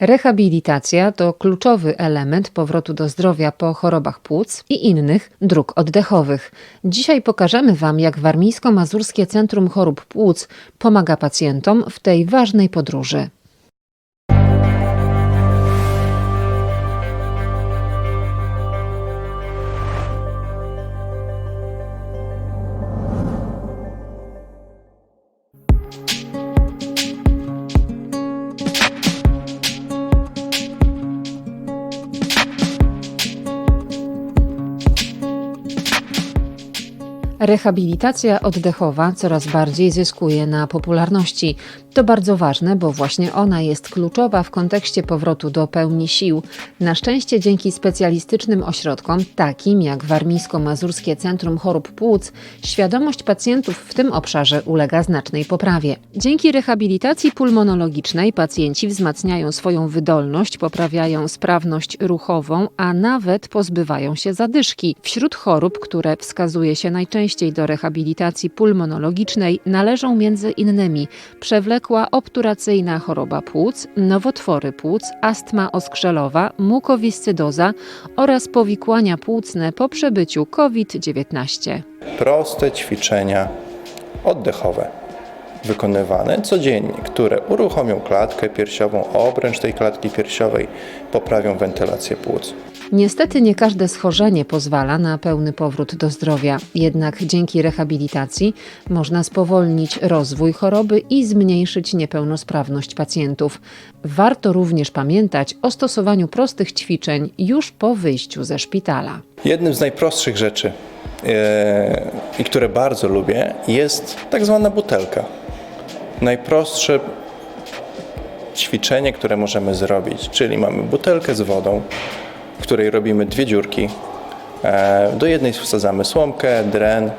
Rehabilitacja to kluczowy element powrotu do zdrowia po chorobach płuc i innych dróg oddechowych. Dzisiaj pokażemy Wam, jak Warmińsko-Mazurskie Centrum Chorób Płuc pomaga pacjentom w tej ważnej podróży. Rehabilitacja oddechowa coraz bardziej zyskuje na popularności. To bardzo ważne, bo właśnie ona jest kluczowa w kontekście powrotu do pełni sił. Na szczęście dzięki specjalistycznym ośrodkom, takim jak Warmińsko-Mazurskie Centrum Chorób Płuc, świadomość pacjentów w tym obszarze ulega znacznej poprawie. Dzięki rehabilitacji pulmonologicznej pacjenci wzmacniają swoją wydolność, poprawiają sprawność ruchową, a nawet pozbywają się zadyszki. Wśród chorób, które wskazuje się najczęściej do rehabilitacji pulmonologicznej, należą między innymi przewlekła obturacyjna choroba płuc, nowotwory płuc, astma oskrzelowa, mukowiscydoza oraz powikłania płucne po przebyciu COVID-19. proste ćwiczenia oddechowe wykonywane codziennie, które uruchomią klatkę piersiową, obręcz tej klatki piersiowej, poprawią wentylację płuc. Niestety nie każde schorzenie pozwala na pełny powrót do zdrowia, jednak dzięki rehabilitacji można spowolnić rozwój choroby i zmniejszyć niepełnosprawność pacjentów. Warto również pamiętać o stosowaniu prostych ćwiczeń już po wyjściu ze szpitala. Jednym z najprostszych rzeczy e, i które bardzo lubię jest tak zwana butelka. Najprostsze ćwiczenie, które możemy zrobić, czyli mamy butelkę z wodą, w której robimy dwie dziurki. E, Do jednej wsadzamy słomkę, dren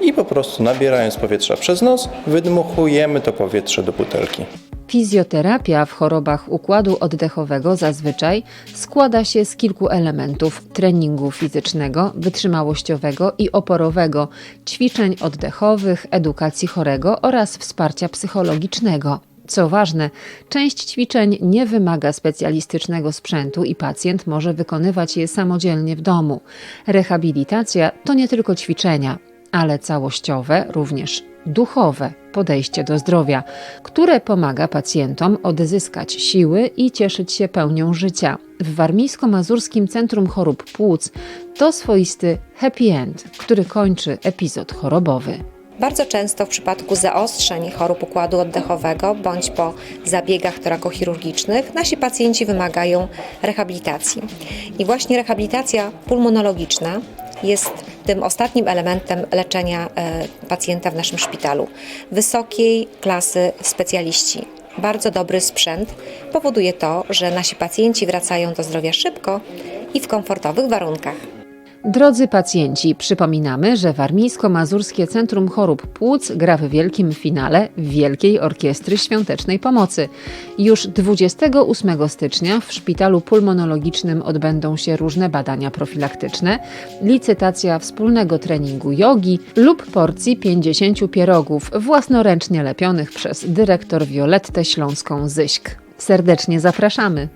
i po prostu nabierając powietrza przez nos, wydmuchujemy to powietrze do butelki. Fizjoterapia w chorobach układu oddechowego zazwyczaj składa się z kilku elementów: treningu fizycznego, wytrzymałościowego i oporowego, ćwiczeń oddechowych, edukacji chorego oraz wsparcia psychologicznego. Co ważne, część ćwiczeń nie wymaga specjalistycznego sprzętu i pacjent może wykonywać je samodzielnie w domu. Rehabilitacja to nie tylko ćwiczenia, ale całościowe, również duchowe podejście do zdrowia, które pomaga pacjentom odzyskać siły i cieszyć się pełnią życia. W Warmińsko-Mazurskim Centrum Chorób Płuc to swoisty happy end, który kończy epizod chorobowy. Bardzo często w przypadku zaostrzeń chorób układu oddechowego bądź po zabiegach torakochirurgicznych nasi pacjenci wymagają rehabilitacji. I właśnie rehabilitacja pulmonologiczna jest tym ostatnim elementem leczenia e, pacjenta w naszym szpitalu. Wysokiej klasy specjaliści. Bardzo dobry sprzęt powoduje to, że nasi pacjenci wracają do zdrowia szybko i w komfortowych warunkach. Drodzy pacjenci, przypominamy, że Warmińsko-Mazurskie Centrum Chorób Płuc gra w wielkim finale Wielkiej Orkiestry Świątecznej Pomocy. Już 28 stycznia w Szpitalu Pulmonologicznym odbędą się różne badania profilaktyczne, licytacja wspólnego treningu jogi lub porcji 50 pierogów własnoręcznie lepionych przez dyrektor Violettę Śląską-Zyśk. Serdecznie zapraszamy!